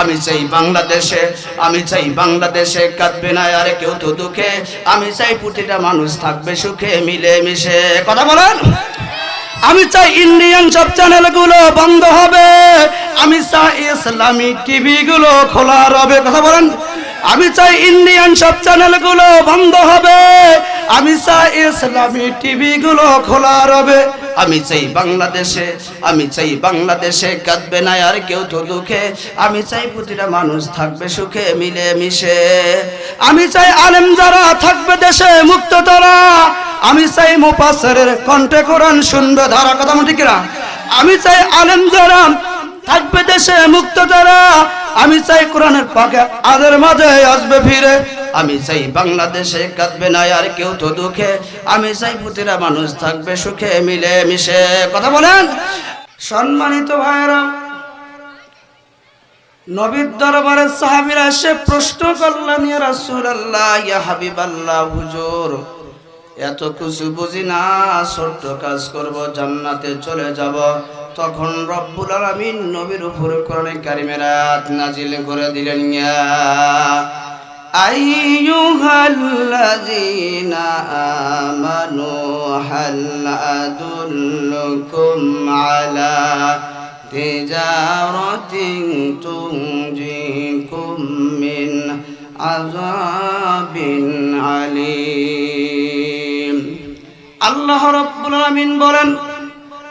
আমি চাই বাংলাদেশে, আমি চাই বাংলাদেশে কাঁদবে না আর কেউ তো দুঃখে। আমি চাই প্রতিটা মানুষ থাকবে সুখে মিলে মিশে কথা বলেন? আমি চাই ইন্ডিয়ান সব চ্যানেলগুলো বন্ধ হবে। আমি চাই ইসলামী টিভি গুলো খোলা রবে। কথা বলেন? আমি চাই ইন্ডিয়ান সব চ্যানেলগুলো বন্ধ হবে। আমি চাই ইসলামী টিভি গুলো খোলা রবে। আমি চাই বাংলাদেশে, আমি চাই বাংলাদেশে কাঁদবে না আর কেউ তো দুঃখে। আমি চাই প্রতিটা মানুষ থাকবে সুখে মিলে মিশে আমি চাই আলেম যারা থাকবে দেশে মুক্ত তারা। আমি চাই মুপাসের কণ্ঠে কোরআন শুনবে, ধারা কথা ঠিক না আমি চাই আলেম যারা থাকবে দেশে মুক্ত যারা আমি চাই কোরআনের পাকে আদের মাঝে আসবে ফিরে। আমি চাই বাংলাদেশে কাঁদবে না, আর কেউ তো দুঃখে। আমি চাই প্রতিটা মানুষ থাকবে সুখে মিলে মিশে কথা বলেন? সম্মানিত ভাইরা নবীর দরবারে সাহাবীরা এসে প্রশ্ন করলেন, ইয়া রাসূলুল্লাহ, ইয়া হাবিবাল্লাহ, হুজুর, এত কিছু বুঝি না, ছোট্ট কাজ করব, জান্নাতে চলে যাব। তখন রব্বুল আলামিন নবীর উপরে কোরআনে কারিমের আয়াত নাজিল করে দিলেন, ইয়া আইয়ুহাল্লাযীনা আমানু হাল আদুল্লুকুম আলা تجارة تنجيكم من عذاب عليم আল্লাহ রাব্বুল আলামিন বলেন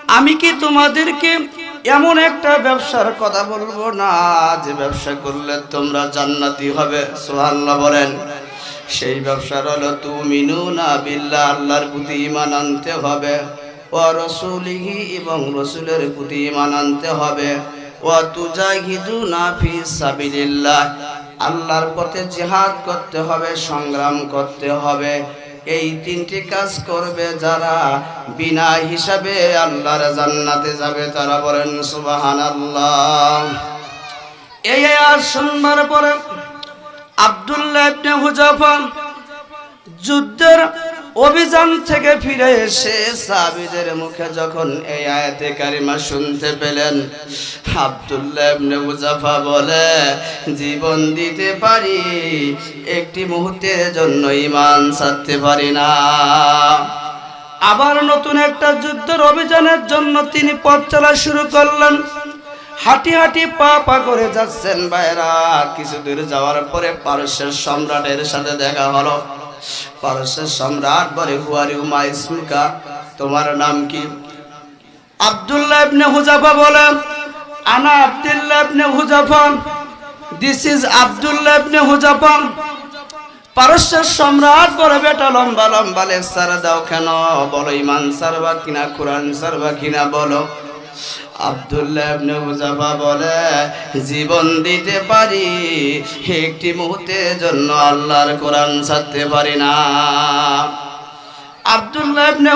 আমি কি তোমাদেরকে এমন একটা ব্যবসার কথা বলব না, যে ব্যবসা করলে তোমরা জান্নাতি হবে, সুবহানাল্লাহ বলেন। সেই ব্যবসার হলো তুমিনু না বিল্লাহ, আল্লাহর প্রতি ইমান আনতে হবে, ও রসুলিহি এবং রসুলের প্রতি ইমান আনতে হবে ও তুজাহিদু না ফি সাবিলিল্লাহ, আল্লাহর পথে জিহাদ করতে হবে, সংগ্রাম করতে হবে। এই তিনটি কাজ করবে যারা বিনা হিসাবে আল্লাহর জান্নাতে যাবে, তারা বলেন, সুবহানাল্লাহ। এই আর শুনবার পরে আব্দুল্লাহ ইবনে হুজাফা যুদ্ধের অভিযান থেকে ফিরে এসে সাবিদের মুখে যখন এই আয়াতে কারিমা শুনতে পেলেন, আব্দুল্লাহ মুজাফা বলে, জীবন দিতে পারি, একটি মুহূর্তের জন্য ঈমান ছাড়তে পারি না। আবার নতুন একটা যুদ্ধের অভিযানের জন্য তিনি পথ চলা শুরু করলেন। হাঁটি হাঁটি পা পা করে যাচ্ছেন বাইরা কিছু দূর যাওয়ার পরে পারস্যের সম্রাটের সাথে দেখা হলো। পারস্যের সম্রাট বলে হুয়ারি উমা ইসমুকা, তোমার নাম কি? আব্দুল্লাহ ইবনে হুজাফা বলে, আনা Abdullah ibn Hudhafa this is Abdullah ibn Hudhafa. পারস্যের সম্রাট বলে বেটা লম্বা লম্বা লেকচার দাও কেন? বলো, ইমান সারবা কিনা, কোরআন সারবা কিনা, বলো। আব্দুল্লাহ ইবনে বলে, জীবন দিতে পারি, একটি মুহূর্তের জন্য আল্লাহর কোরআন ছাড়তে পারি না। আব্দুল্লাহ ইবনে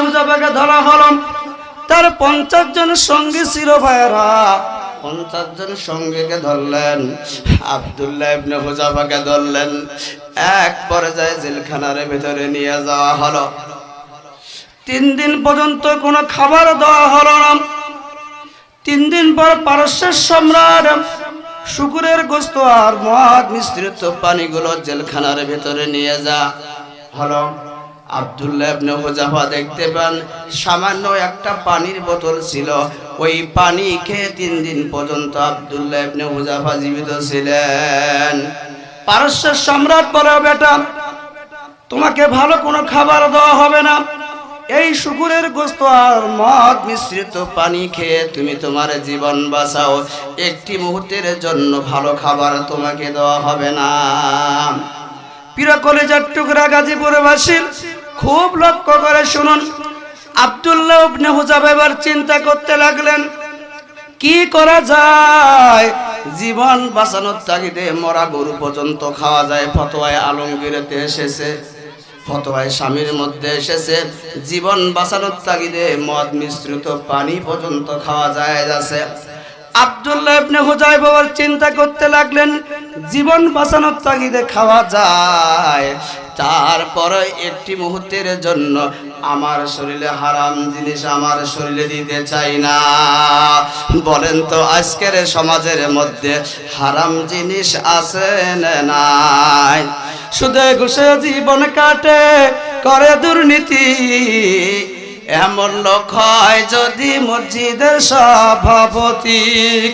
ধরা হলো, তার পঞ্চাশ জন সঙ্গী ছিল ভাইরা পঞ্চাশ জন সঙ্গীকে ধরলেন, আব্দুল্লাহ ইবনে ধরলেন। এক পর্যায়ে জেলখানার ভেতরে নিয়ে যাওয়া হলো। তিন দিন পর্যন্ত কোনো খাবার দেওয়া হলো না। তিন দিন পর পারস্যের সম্রাট। শুকুরের গোস্ত আর মদ মিশ্রিত পানিগুলো জেলখানার ভেতরে নিয়ে যা। হলো দেখতে পান, সামান্য একটা পানির বোতল ছিল। ওই পানি খেয়ে তিন দিন পর্যন্ত জীবিত ছিলেন। পারস্যের সম্রাট তোমাকে ভালো কোনো খাবার দেওয়া হবে না। এই শুকুরের গোস্ত আর মদ মিশ্রিত পানি খেয়ে তুমি তোমার জীবন বাঁচাও। একটি মুহূর্তের জন্য ভালো খাবার তোমাকে দেওয়া হবে না। প্রিয় কলেজার টুকরা গাজীপুরে বাসীর খুব লক্ষ্য করে শুনুন। আব্দুল্লাহ ইবনে হুজাব এবার চিন্তা করতে লাগলেন, কি করা যায়? জীবন বাঁচানোর তাগিদে মরা গরু পর্যন্ত খাওয়া যায়, ফতোয়ায় আলমগীরেতে এসেছে। ফতোয়ায় স্বামীর মধ্যে এসেছে, জীবন বাঁচানোর তাগিদে মদ মিশ্রিত পানি পর্যন্ত খাওয়া যায় আছে। আব্দুল্লাহ হুজাই বাবার চিন্তা করতে লাগলেন, জীবন বাঁচানোর তাগিদে খাওয়া যায়। তারপরে একটি মুহূর্তের জন্য আমার শরীরে হারাম জিনিস আমার শরীরে দিতে চাই না। বলেন তো, আজকের সমাজের মধ্যে হারাম জিনিস আছে নাই? শুধু ঘুষে জীবন কাটে, করে দুর্নীতি। এমন লোক হয় যদি মসজিদের সভাপতি।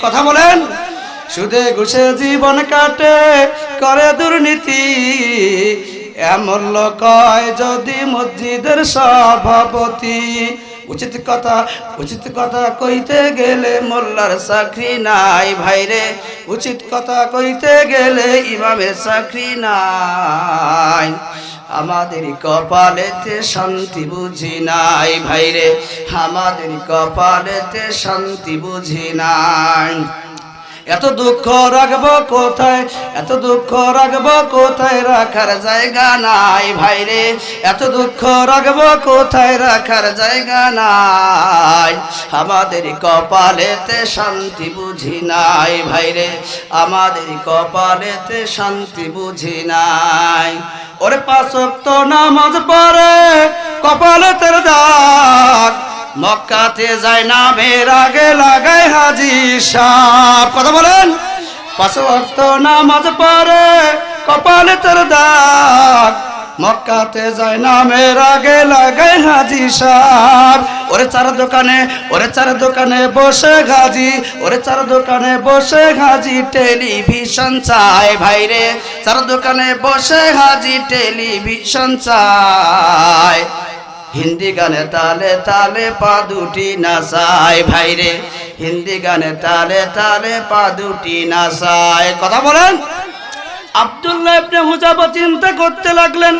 কথা বলেন? সুদে ঘুষে জীবন কাটে, করে দুর্নীতি। এমন লোক হয় যদি মসজিদের সভাপতি। উচিত কথা উচিত কথা কইতে গেলে মোল্লার চাকরি নাই ভাইরে উচিত কথা কইতে গেলে ইমামের চাকরি নাই। আমাদের কপালেতে শান্তি বুঝি নাই ভাইরে আমাদের কপালেতে শান্তি বুঝি নাই। এত দুঃখ রাখব কোথায়? এত দুঃখ রাখব কোথায়? রাখার জায়গা নাই ভাইরে এত দুঃখ রাখব কোথায়? রাখার জায়গা নাই। আমাদের কপালেতে শান্তি বুঝি নাই ভাই ভাইরে আমাদের কপালেতে শান্তি বুঝি নাই। ওরে পাঁচ নামাজ পড়ে কপালে তের দাগ। মক্কাতে যায় না বের আগে লাগায় হাজি সাপ। কথা বলেন? পাঁচ ওয়াক্ত নামাজ পড়ে, কপালে তোর দাগ। মক্কাতে যায় না মের আগে লাগায় হাজি সাপ। ওরে চার দোকানে, ওরে চার দোকানে বসে গাজি। ওরে চার দোকানে বসে গাজি, টেলিভিশন চায় ভাইরে চার দোকানে বসে হাজি টেলিভিশন চায় হিন্দি গানে তালে তালে পা দুটি নাচায় ভাইরে হিন্দি গানে তালে তালে পা দুটি নাচায়। কথা বলেন? আব্দুল্লাহ ইবনে হুজাবা চিন্তা করতে লাগলেন,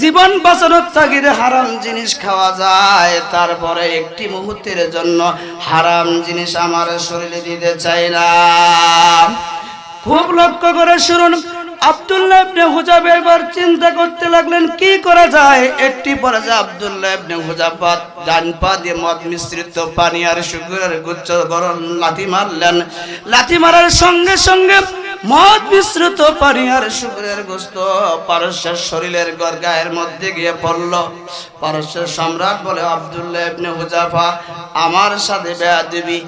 জীবন বাঁচানোর তাগিদে হারাম জিনিস খাওয়া যায়, তারপরে একটি মুহূর্তের জন্য হারাম জিনিস আমার শরীরে দিতে চাই না। খুব লক্ষ্য করে শুনুন চিন্তা করতে লাগলেন, কি করা যায়? একটি ডান পা দিয়ে মদ মিশ্রিত পানি আর শুকুরের গুচ্ছ গরম সঙ্গে সঙ্গে মদ মিশ্রিত শুকুরের গোস্ত পারস্যের শরীরের গরগায়ের মধ্যে গিয়ে পড়ল। পারস্যের সম্রাট বলে, আব্দুল্লাহ হুজাফা, আমার সাথে বেয়া দিবি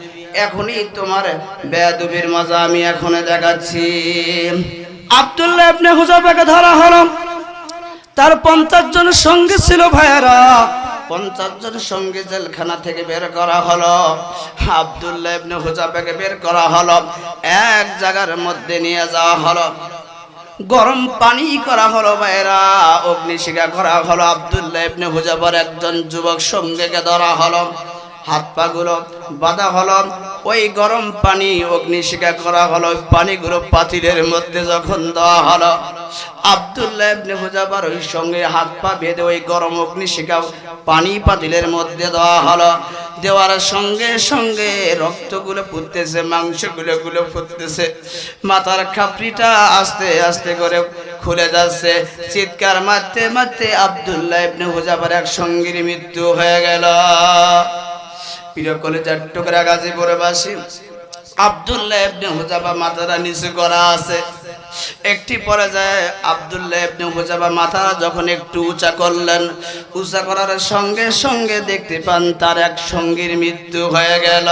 এখনই তোমার বেয়াদুবির মজা আমি এখনই দেখাচ্ছি। আব্দুল্লাহ ইবনে হুজাফাকে ধরা হলো। তার পঞ্চাশ জন সঙ্গে ছিল ভাইয়েরা। পঞ্চাশ জন সঙ্গে জেলখানা থেকে বের করা হলো। আব্দুল্লাহ ইবনে হুজাফাকে বের করা হলো। এক জায়গার মধ্যে নিয়ে যাওয়া হলো। গরম পানি করা হলো ভাইয়েরা। অগ্নিশিখা করা হলো। আব্দুল্লাহ ইবনে হুজাফার একজন যুবক সঙ্গেকে ধরা হলো। হাত পাগুলো বাঁধা হলো। ওই গরম পানি অগ্নিশিখা করা হলো। পানিগুলো পাতিলের মধ্যে যখন দেওয়া হলো, আব্দুল্লাহ ইবনে হুজাবার ওই সঙ্গে হাত পা বেঁধে ওই গরম অগ্নিশিখা পানি পাতিলের মধ্যে দেওয়া হলো। দেওয়ার সঙ্গে সঙ্গে রক্তগুলো ফুটতেছে, মাংসগুলো গুলো ফুটতেছে। মাথার খাপড়িটা আস্তে আস্তে করে খুলে যাচ্ছে। চিৎকার মারতে মারতে আব্দুল্লাহ ইবনে হুজাবার এক সঙ্গীর মৃত্যু হয়ে গেল। প্রিয় কলেজার টুকরা গাজীপুরে বাসী। মাথাটা নিচু করা আছে। একটি যখন একটু উঁচা করলেন করার সঙ্গে সঙ্গে দেখতে পান তার এক সঙ্গীর মৃত্যু হয়ে গেল।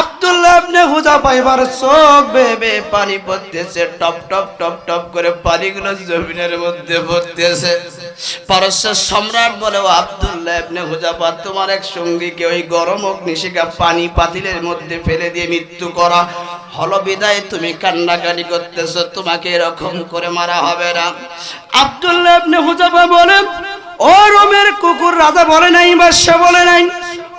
আব্দুল্লাহ ইবনে হুজাফা এবার চোখ বেবে পানি পড়তেছে, টপ টপ টপ টপ করে পানিগুলো জমিনের মধ্যে পড়তেছে। পারস্যের সম্রাট বলে আব্দুল্লাহ হুজাফা তোমার এক সঙ্গীকে ওই গরম অগ্নিশিখা পানি পাতিলের মধ্যে ফেলে দিয়ে মৃত্যু করা। হলো বিদায়, তুমি কান্নাকাটি করতেছো, তোমাকে এরকম করে মারা হবে না। আব্দুল্লাহ ইবনে হুজাফা ও রোমের কুকুর রাজা বলে নাই বাদশা বলে নাই?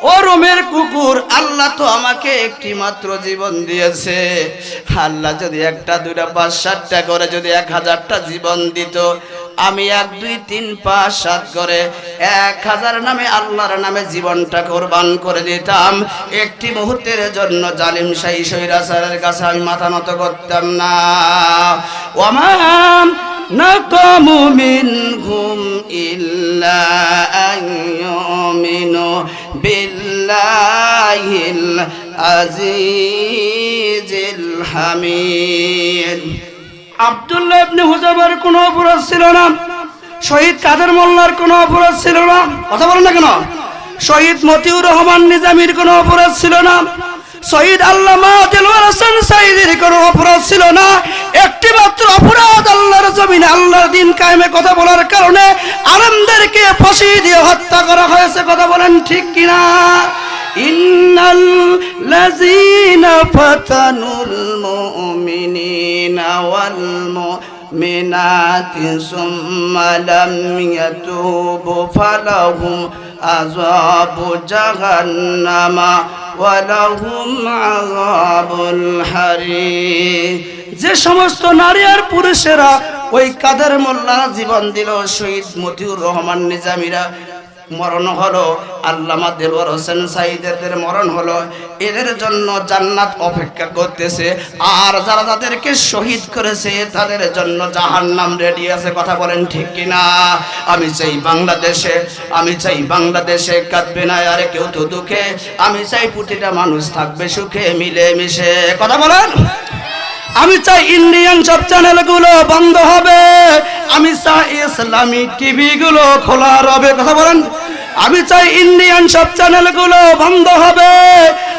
ও রোমের কুকুর আল্লাহ তো আমাকে একটি মাত্র জীবন দিয়েছে আল্লাহ যদি একটা দুটা পাঁচ সাতটা করে যদি এক হাজারটা জীবন দিত আমি এক দুই তিন পাঁচ সাত করে এক হাজার নামে আল্লাহর নামে জীবনটা কোরবান করে দিতাম একটি মুহূর্তের জন্য জালিম শাহী সৈরাচারের কাছে আমি মাথা নত করতাম না ওমাম نقموا منهم إلا أن يؤمنوا بالله العزيز الحميد আব্দুল্লাহ ইবনে হুজাবার কোনো অপরাধ ছিল না শহীদ কাদের মোল্লার কোনো অপরাধ ছিল না কথা বলেন না কেন শহীদ মতিউর রহমান নিজামীর কোনো অপরাধ ছিল না শহীদ আল্লামা দিলওয়ার হোসেন সাইদির কোনো অপরাধ ছিল না। একটি মাত্র অপরাধ আল্লাহর জমিনে, আল্লাহর দিন কায়েমে কথা বলার কারণে আলমদেরকে ফাঁসি দিয়ে হত্যা করা হয়েছে। কথা বলেন ঠিক কিনা? ইন্নাল লাযিনা ফাতানুল মুমিনিনা ওয়াল মুমিনাতি সুম্মা লাম ইয়াতুবু ফালাহুম আযাবু জাহান্নামা। যে সমস্ত নারী আর পুরুষেরা ওই কাদের মোল্লা জীবন দিল শহীদ মতিউর রহমান নিজামীরা। মরণ হলো, আল্লামা দেলওয়ার হোসেন সাইদের মরণ হলো, এদের জন্য জান্নাত অপেক্ষা করতেছে। আর যারা তাদেরকে শহীদ করেছে, তাদের জন্য জাহান্নাম রেডি আছে, কথা বলেন ঠিক কিনা? আমি চাই বাংলাদেশে, আমি চাই বাংলাদেশে কাঁদবে না আরে কেউ তো দুঃখে। আমি চাই প্রতিটা মানুষ থাকবে সুখে মিলে মিশে কথা বলেন? আমি চাই ইন্ডিয়ান সব চ্যানেলগুলো বন্ধ হবে। আমি চাই ইসলামী টিভি গুলো খোলা রবে। কথা বলেন। আমি চাই ইন্ডিয়ান সব চ্যানেলগুলো বন্ধ হবে।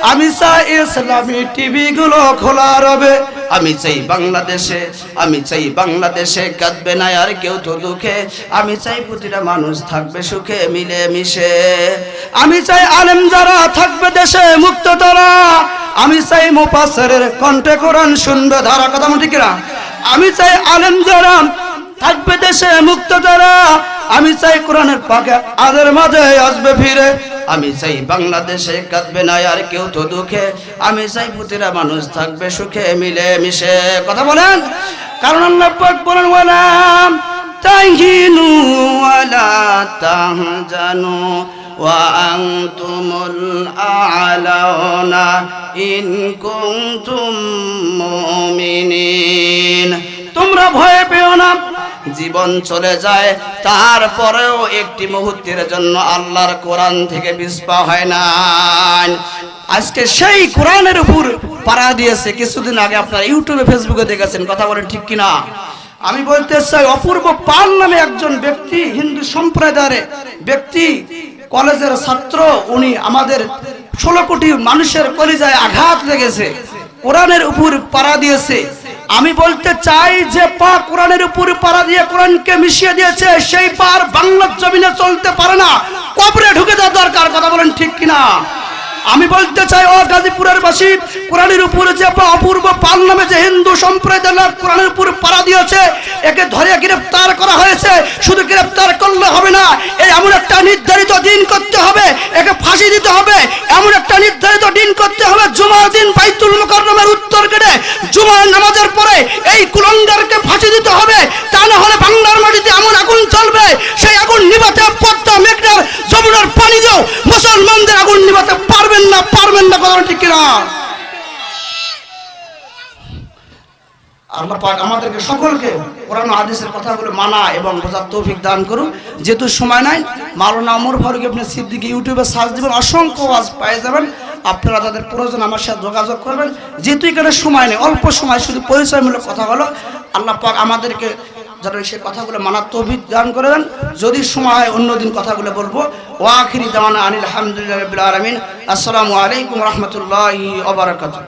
আমি চাই ইসলামী টিভি গুলো খোলা রবে। আমি চাই বাংলাদেশে, আমি চাই বাংলাদেশে কাঁদবে না আর কেউ তো দুঃখে। আমি চাই প্রতিটা মানুষ থাকবে সুখে মিলে মিশে আমি চাই আলেম যারা থাকবে দেশে, মুক্ত তারা। আমি চাই মুপাসের কণ্ঠে কোরআন শুনবে, ধারা কথা ঠিক না আমি চাই আলেম যারা থাকবে দেশে মুক্ত যারা, আমি চাই কোরআনের পাকে আদের মাঝে আসবে ফিরে। আমি চাই বাংলাদেশে কাঁদবে না আর কেউ তো দুঃখে। আমি চাই প্রতিটা মানুষ থাকবে সুখে, মিলে মিশে। কথা বলেন? কারণ আল্লাহ পাক বলেন ওয়ালাম তাহিনু ওয়ালা وأنتم الأعلون إن كنتم مؤمنين তোমরা ভয় পেও না জীবন চলে যায় তারপরেও একটি মুহূর্তের জন্য আল্লাহর কোরআন থেকে বিস্পা হয় না আজকে সেই কোরআনের উপর পাড়া দিয়েছে কিছুদিন আগে আপনারা ইউটিউবে ফেসবুকে দেখেছেন কথা বলেন ঠিক কিনা আমি বলতে চাই অপূর্ব পাল নামে একজন ব্যক্তি হিন্দু সম্প্রদায়ের ব্যক্তি কলেজের ছাত্র, উনি আমাদের ষোলো কোটি মানুষের কলিজায় আঘাত লেগেছে, কোরআনের উপর পাড়া দিয়েছে। আমি বলতে চাই যে পা কোরআনের উপর পাড়া দিয়ে কোরআনকে মিশিয়ে দিয়েছে, সেই পার বাংলার জমিনে চলতে পারে না। কবরে ঢুকে দেওয়া দরকার, কথা বলেন ঠিক কিনা? আমি বলতে চাই, ও গাজীপুরের বাসী, কোরআনের উপরে যে অপূর্ব পাল নামে যে হিন্দু সম্প্রদায় লোক কোরআনের উপর পাড়া দিয়েছে, একে ধরে গ্রেফতার করা হয়েছে। শুধু গ্রেফতার করলে হবে না এই এমন একটা নির্ধারিত দিন করতে হবে, একে ফাঁসি দিতে হবে। এমন একটা নির্ধারিত দিন করতে হবে, জুমার দিন বাইতুল মুকাররমের উত্তর গেটে, জুমার নামাজের পরে এই কুলঙ্গারকে ফাঁসি দিতে হবে। তা না হলে বাংলার মাটিতে এমন আগুন চলবে সেই আগুন নিভাতে পদ্মা মেঘনার যমুনার পানি দিও মুসলমানদের আগুন নিভাতে পারবেন না পারবেন না কথা ঠিক কিনা? আমাদেরকে সকলকে ও হাদিসের কথাগুলো মানা এবং বোঝার তৌফিক দান করুন। যেহেতু সময় নাই, মাওলানা ওমর ফারুক আপনি সিদ্দিকি ইউটিউবে সার্চ দিবেন, অসংখ্য ওয়াজ পেয়ে যাবেন। আপনারা তাদের প্রয়োজন আমার সাথে যোগাযোগ করবেন। যেহেতু এখানে সময় নেই, অল্প সময়, শুধু পরিচয়মূলক কথা হলো, আল্লাহ পাক আমাদেরকে যেন সেই কথাগুলো মানার তৌফিক দান করে দেন। যদি সময় হয় অন্যদিন কথাগুলো বলব। ওয়াখিরি দাওয়ানা আনিল আলহামদুলিল্লাহ আলমিন। আসসালামু আলাইকুম রহমতুল্লাহ